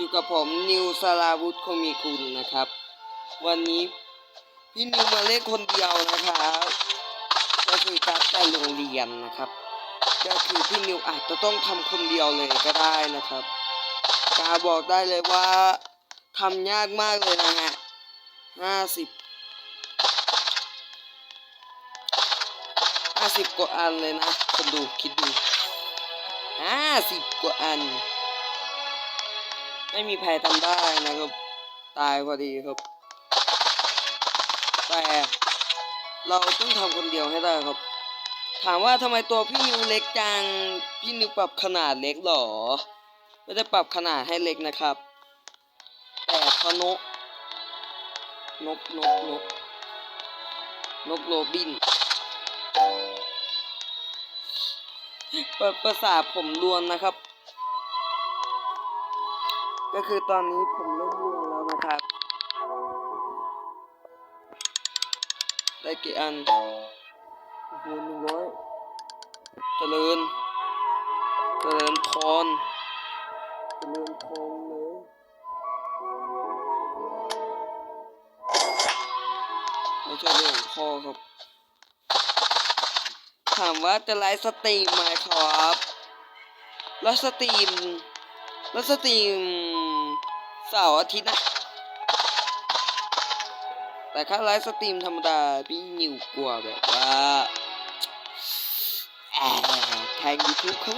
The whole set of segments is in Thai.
อยู่กับผมนิวสราวุธคงมีกุลนะครับ วันนี้พี่นิวมาเล่นคนเดียวนะครับก็คือการไปโรงเรียนนะครับ ก็คือพี่นิวอาจจะต้องทำคนเดียวเลยก็ได้นะครับกาบอกได้เลยว่าทำยากมากเลยนะฮะห้าสิบห้าสิบกว่าอันเลยนะคนดูคิดดูห้าสิบกว่าอัน ไม่มีใครทำได้นะครับ ตายพอดีครับ แต่เราต้องทำคนเดียวให้ได้ครับ ถามว่าทำไมตัวพี่นิวเล็กจัง พี่นิวปรับขนาดเล็กหรอ ไม่ได้ปรับขนาดให้เล็กนะครับ แต่พระนก นกนกนกนกโรบินเปิดประสาผมรวนนะครับ ก็คือตอนนี้ผมเริ่มรวแล้วนะครับ ได้กี่อันหนึ่งร้อยเจริญ เจริญพร เจริญพรเลยไม่ใช่เรื่องพ่อครับ ถามว่าจะไลฟ์สตรีมไหมครับไลฟ์สตรีมไลฟ์สตรีม เสาร์อาทิตย์นะ แต่ถ้าไลฟ์สตรีมธรรมดา พี่นิวกลัวแบบว่าแอบแทงยูทูบเขา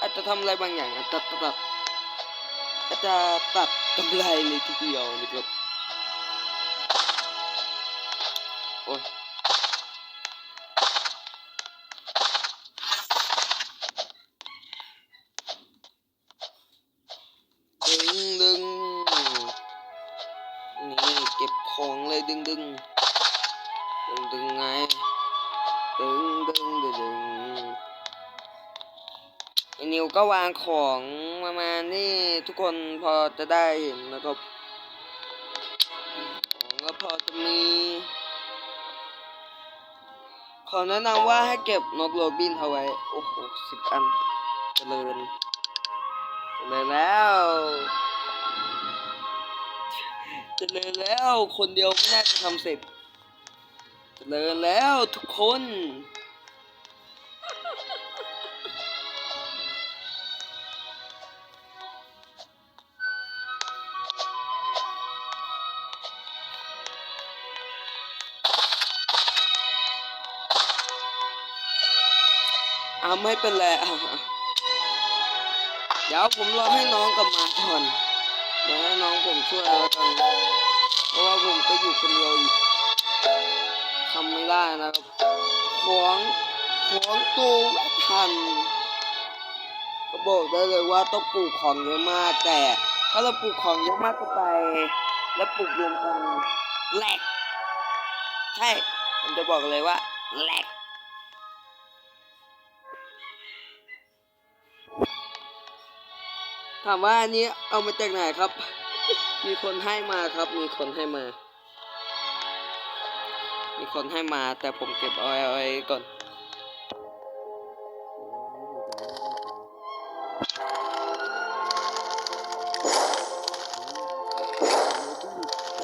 อาจจะทำอะไรบางอย่างอาจจะตัดอาจจะตัดกำไรเลยทีเดียวนะครับโอ้ย เก็บของเลยดึงดึงดึงดึงไงดึงดึงดึงดึงไอ้นิวก็วางของประมาณนี่ทุกคนพอจะได้เห็นนะครับของก็พอจะมี ขอแนะนำว่าให้เก็บนกโรบินเอาไว้ โอ้โหสิบอันเจริญเจริญแล้ว จริญแล้ว คนเดียวไม่น่าจะทำเสร็จเจริญแล้วทุกคน อ่าไม่เป็นไรอะเดี๋ยวผมรอให้น้องกลับมาก่อน ดี๋ยวให้น้องผมช่วยแล้วกันเพราะว่าผมก็อยู่คนเดียวอีกทำไม่ได้นะครับของของตัวไม่ทันก็บอกได้เลยว่าต้องปลูกของเยอะมากแต่ ถ้าเราปลูกของเยอะมากก็ไป แล้วปลูกรวมกันแหลกใช่ผมจะบอกเลยว่าแหลก ถามว่าอันนี้เอามาจากไหนครับ มีคนให้มาครับ มีคนให้มา มีคนให้มาแต่ผมเก็บเอาไว้ก่อน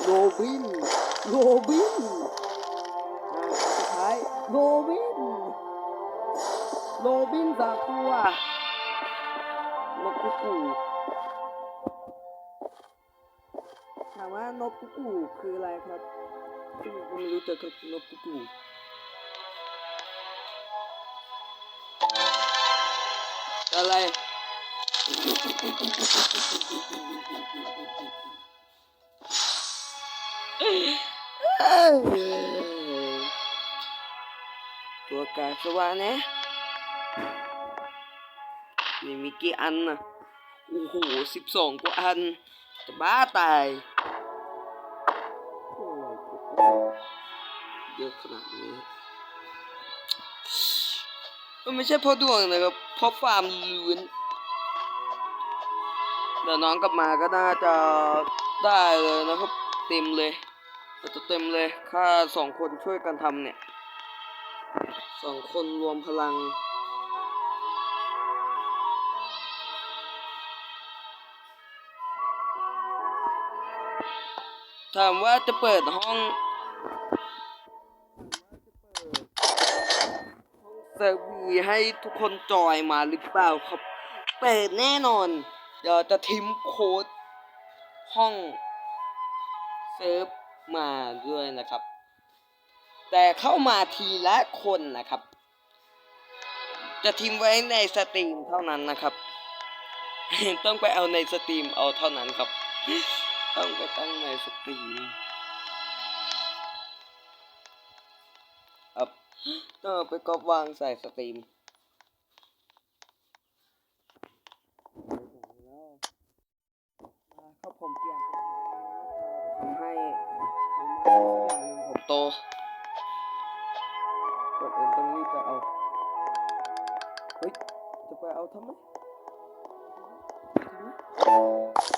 โรบินะนี่มีกี่อันนะโอ้โหสิบสองกว่าอัน จะบ้าตาย ไม่ใช่เพราะดวงนะครับเพราะฟาร์มลุ้นเดี๋ยวน้องกลับมาก็น่าจะได้เลยนะครับ เต็มเลยจะเต็มเลยค่าสองคนช่วยกันทำเนี่ยสองคนรวมพลัง ถามว่าจะเปิดห้อง เซิร์ฟวีให้ทุกคนจอยมาหรือเปล่าครับเปิดแน่นอน เดี๋ยวจะทิมโค้ดห้องเซิร์ฟมาด้วยนะครับ แต่เข้ามาทีละคนนะครับ จะทิ้งไว้ในสตรีมเท่านั้นนะครับ ต้องไปเอาในสตรีมเอาเท่านั้นครับ ต้องไปตั้งในสตรีม ครับต้องเอาไปกอบวางใส่สตรีมครับผมเปลี่ยนทำให้ผมโตกดเองต้องรีบไปเอา เฮ้ย จะไปเอาทำไมทำไม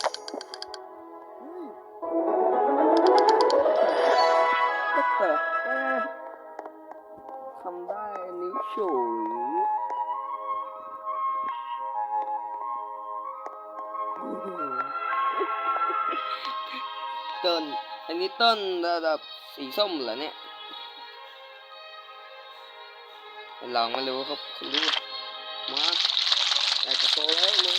ฉยต้น อันนี้ต้นระดับสีส้มเหรอเนี่ยลองมารู้ครับคุณดูมาอยากจะโตแล้วมา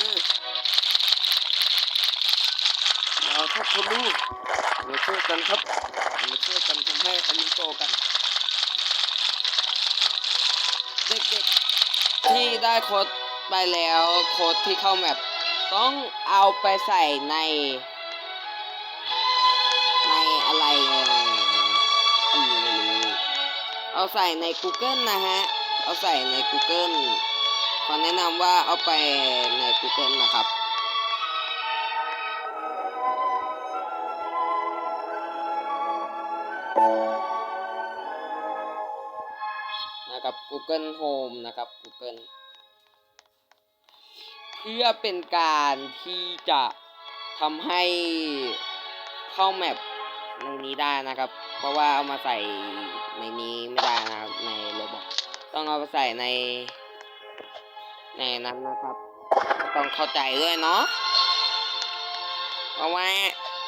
มาครับคุณดูมาช่วยกันครับมาช่วยกันทำให้อันนี้โตกัน เด็กๆ ที่ได้โค้ดไปแล้วโค้ดที่เข้าแมปต้องเอาไปใส่ใน ในอะไรอืมไม่รู้เอาใส่ใน Google นะฮะ เอาใส่ใน Google ขอแนะนำว่าเอาไปใน Google นะครับ นะครับ Google Home นะครับ Google เพื่อเป็นการที่จะทำให้เข้าแมปในนี้ได้นะครับ เพราะว่าเอามาใส่ในนี้ไม่ได้นะครับในโรบอทต้องเอาไปใส่ใน ในนั้นนะครับ ต้องเข้าใจด้วยเนาะเพราะว่า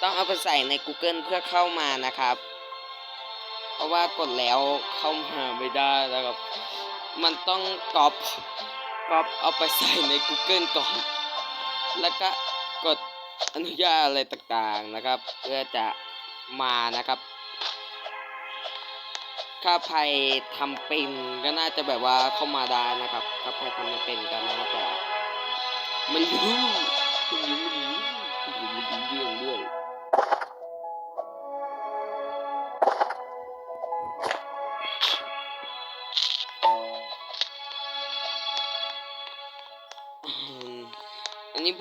ต้องเอาไปใส่ใน Google เพื่อเข้ามานะครับ ราะว่ากดแล้วเข้ามาไม่ได้นะครับ มันต้องก๊อปก๊อปเอาไปใส่ใน Google ก่อน แล้วก็กดอนุญาตอะไรต่างๆนะครับ เพื่อจะมานะครับ ถ้าใครทำเป็นก็น่าจะแบบว่าเข้ามาได้นะครับ ถ้าใครทำไม่เป็นก็น่าจะไม่รู้ไม่รู้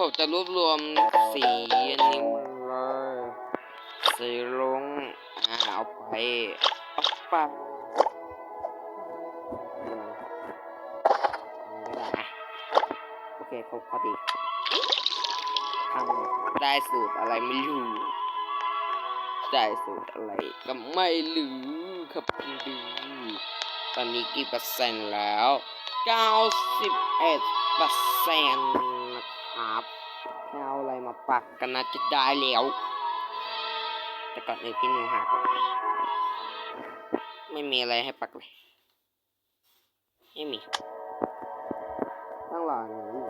ผมจะรวบรวมสีอันนี้มาเลยสีลงอ่าเอาไปเอาไปโอเคครบพอดีทำได้สูตรอะไรไม่รู้ได้สูตรอะไรก็ไม่รู้ครับคุณดูตอนนี้กี่เปอร์เซ็นต์แล้ว 91เปอร์เซ็นต์ ครับแค่เอาอะไรมาปักกันนะจะได้แล้ว แต่ก่อนอื่นพี่นิวหาก่อนไม่มีอะไรให้ปักเลย ไม่มีตั้งหลังนี้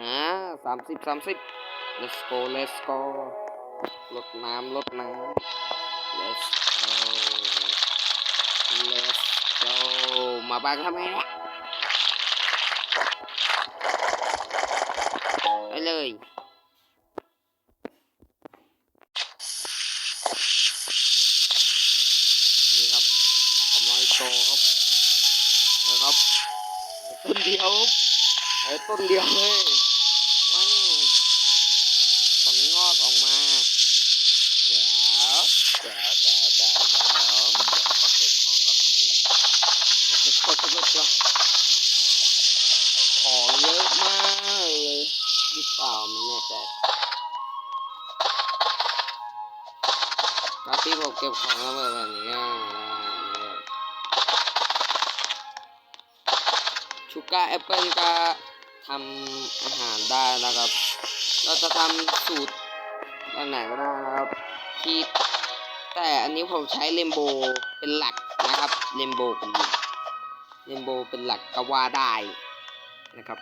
อ่าสามสิบสามสิบ let's go let's go ลดน้ำลดน้ำ let's go let's go มาบังทำไมเนี่ยไปเลยนี่ครับกำลังโตครับนะครับต้นเดียวไอ้ต้นเดียวเลย เดี๋ยวเดี๋ยวเดี๋ยวเดี๋ยวเดี๋ยวขอเก็บของก่อนแป๊บนึงเก็บของก่อนก่อนของเยอะมากเลยหรือเปล่าไม่แน่ใจการที่ผมเก็บของแล้วแบบนี้อะกับแอปเปิลก็ทำอาหารได้นะครับ เราจะทำสูตรแบบไหนก็ได้นะครับที่ แต่อันนี้ผมใช้เรมโบเป็นหลักนะครับเรมโบเป็นหลักเรมโบเป็นหลักก็ว่าได้นะครับ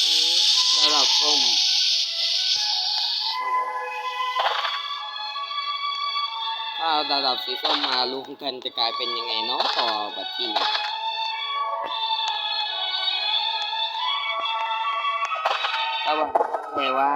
อันนี้ได้รับส้มถ้าดาดับสีส้มมาลุงกันจะกลายเป็นยังไงเนาะต่อบัตที่นี้ก็ แต่ว่า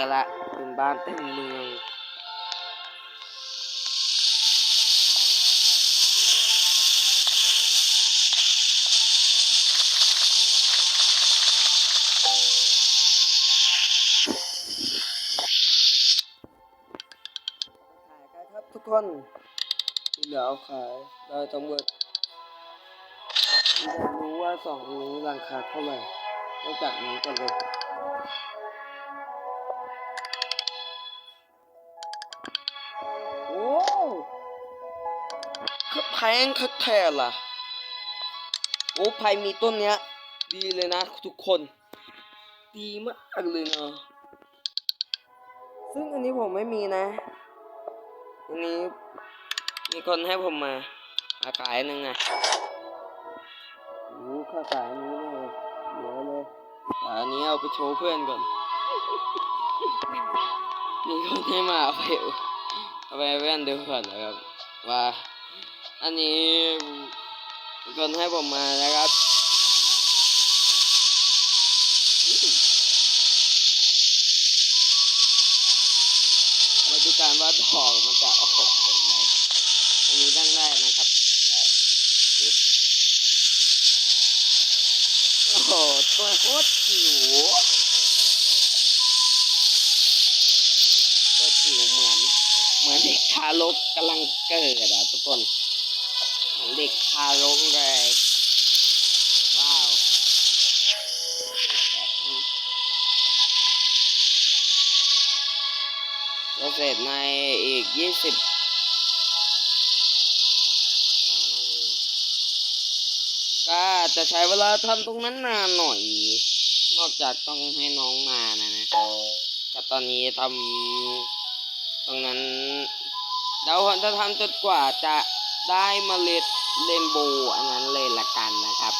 มีเยอละเป็นบ้านเต็มเมืองขายกันครับทุกคนที่เหลือเอาขายได้ทั้งหมดอยากรู้ว่าสองนี้ราคาเท่าไหร่นอกจากนี้กันเลย พงคักแท้ล่ะโอ้ไพมีต้นเนี้ย ดีเลยนะทุกคน ดีมากเลยนะซึ่งอันนี้ผมไม่มีนะ อันนี้มีคนให้ผมมาอาขายหนึ่งไงโอ้ค่าขายอันนี้เนี่ยเยอะเลยแต่อันนี้เอาไปโชว์เพื่อนก่อน มีคนให้มาเอาไปเอาไปให้เพื่อนดูก่อนนะครับว่า อันนี้คนให้ผมมานะครับมาดูการว่าดอกมันจะออกเป็นไหมอันนี้ดั้งได้นะครับดังได้ดูโอ้โหตัวโคตรจิ๋วตัวจิ๋วเหมือน เหมือนเด็กทารกกำลังเกิดอะทุกคน เด็กทารกเลย ว้าวจะเสร็จในอีกยี่สิบสองนาทีก็จะใช้เวลาทำตรงนั้นนานหน่อย นอกจากต้องให้น้องมานะนะก็ตอนนี้ทำตรงนั้นเดี๋ยวผมจะทำจนกว่าจะได้เมล็ด เรนโบว์อันนั้นเลยละกันนะครับ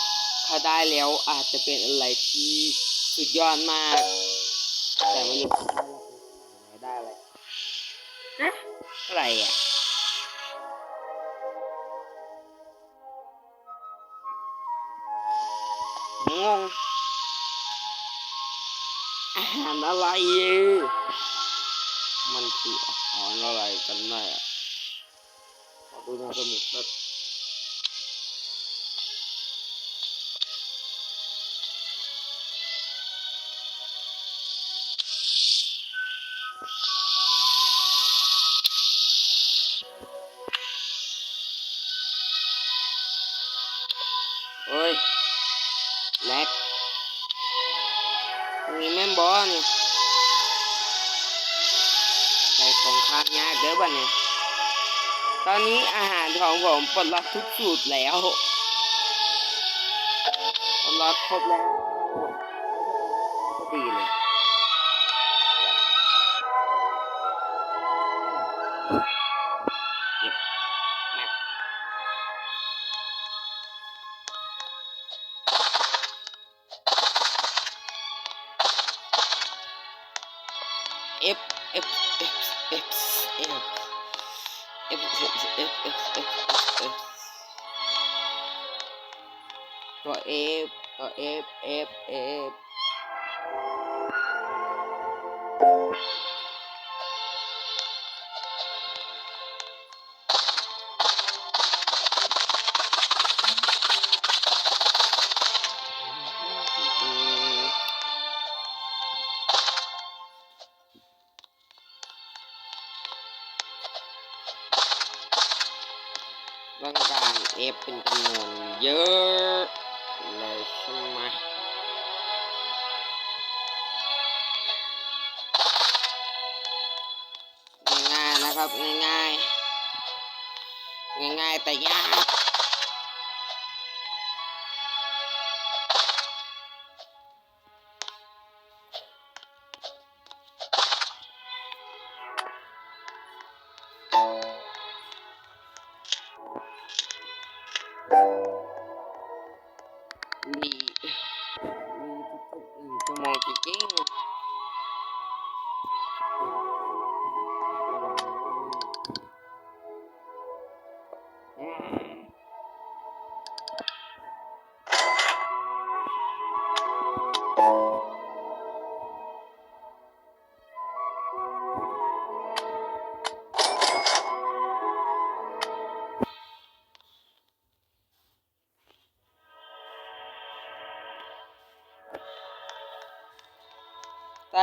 ถ้าได้แล้วอาจจะเป็นอะไรที่สุดยอดมาก แต่ไม่รู้ว่าได้อะไรนะอะไรอะงงอาหารอะไรเอ่ยมันคืออาหารอะไรกันแน่ขอดูในสมุดแป๊บ ผมปลดล็อกทุกสูตรแล้วปลดล็อกครบแล้ว Ờ, em, em, em. vâng và em bình thường nhớ เลยใช่ไหมง่ายๆนะครับง่ายๆง่ายๆแต่ยาก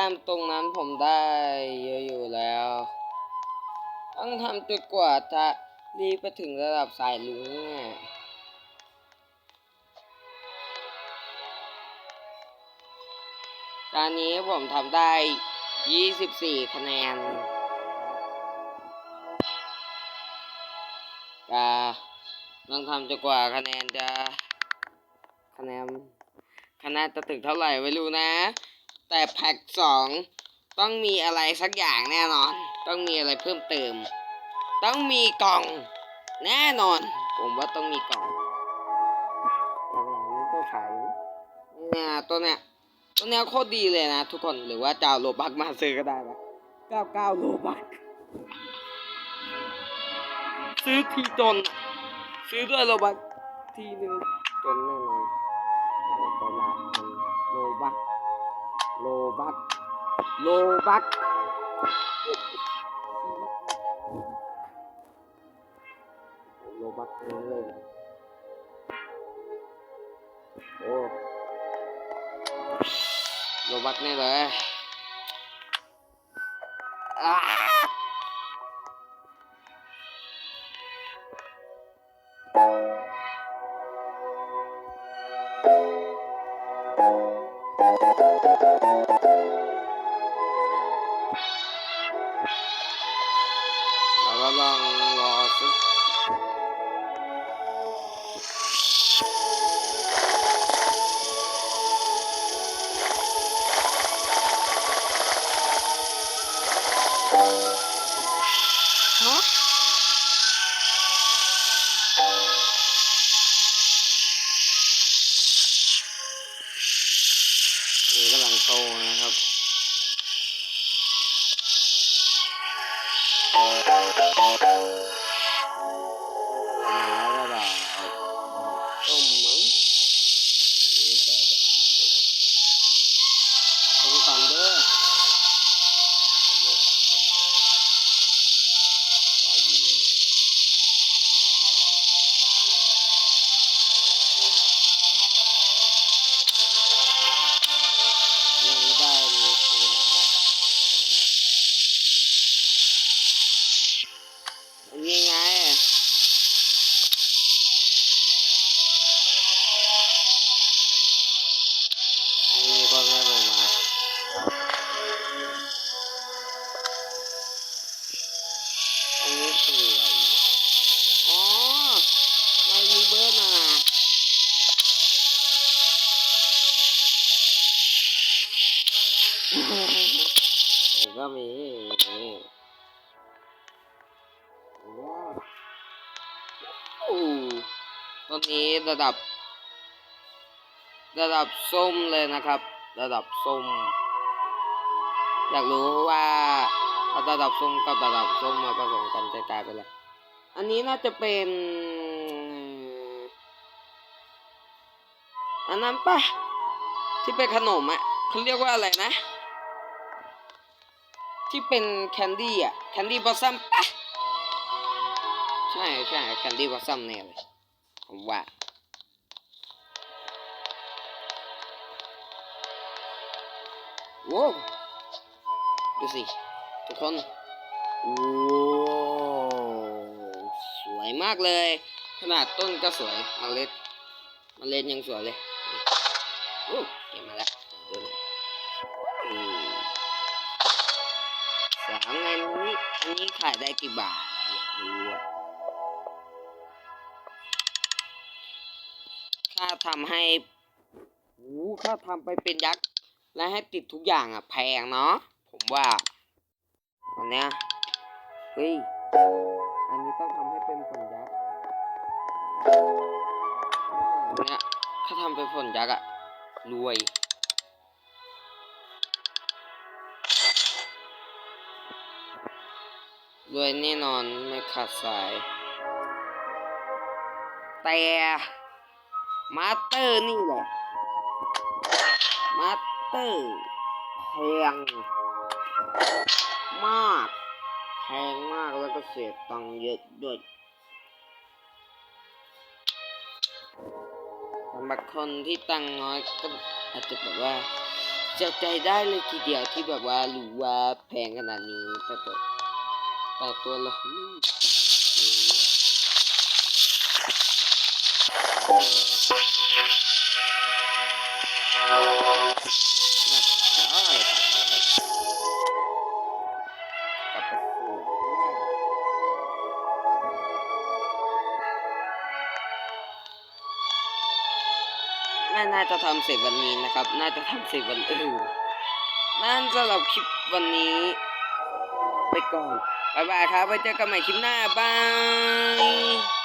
ๆแต้มตรงนั้นผมได้เยอะอยู่แล้ว ต้องทำจนกว่าจะรีบไปถึงระดับสายลุงตอนนี้ผมทำได้ 24 คะแนนจะต้องทำจนกว่าคะแนนจะ คะแนน คะแนนจะถึงเท่าไหร่ไม่รู้นะ แต่แพ็กสองต้องมีอะไรสักอย่างแน่นอน ต้องมีอะไรเพิ่มเติม ต้องมีกล่องแน่นอน ผมว่าต้องมีกล่องนี้ก็ขายเนี่ยตัวเนี้ยตัวเนี้ยโคตรดีเลยนะทุกคนหรือว่าจะเอาโลบักมาซื้อก็ได้นะ99โลบักซื้อทีจน ซื้อด้วยโลบักทีหนึ่งจนแน่นอนไปละพันโลบัก โลบักโลบักโลบักทั้ นี้ระดับ ระดับส้มเลยนะครับ ระดับส้ม อยากรู้ว่าเอาระดับส้มกับระดับส้มมาผสมกันจะกลายเป็นอะไรอันนี้น่าจะเป็นอันนั้นปะที่เป็นขนมอะเขาเรียกว่าอะไรนะ ที่เป็นแคนดี้อะแคนดี้บอสซัมปะใช่ใช่แคนดี้บอสซัมเนี่ยเลย ผมว่า โว้วดูสิ ทุกคนโว้วสวยมากเลย ขนาดต้นก็สวยเมล็ดเมล็ดยังสวยเลยโอ้เก็บมาแล้วดูน่อยอืมสามเงินนี้อันนี้ขายได้กี่บาทอะอยากรู้อะ ค่าทำให้โอ้าทำไปเป็นยักษ์ และให้ติดทุกอย่างอะ แพงเนาะ ผมว่าอันเนี้ยเฮ้ย อันนี้ต้องทำให้เป็นผลยักษ์อันเนี้ยถ้าทำเป็นผลยักษ์อะ รวยรวยแน่นอนไม่ขาดสาย แต่ มาสเตอร์นี่แหละมาสเตอร์แพงมากแพงมากแล้วก็เสียตังค์เยอะด้วยสำหรับคนที่ตังค์น้อยก็อาจจะแบบว่าเจะใจได้เลยทีเดียวที่แบบว่ารู้ว่าแพงขนาดนี้แต่ตัวแต่ตัวเราไม่ตังค์ซื้อห ได้ตัดไว้ตัดไปสู่ไม่น่าจะทำเสร็จวันนี้นะครับ น่าจะทำเสร็จวันอื่นนั่นสำหรับคลิปวันนี้ ไปก่อน บ๊ายบายครับ ไว้เจอกันใหม่คลิปหน้า บาย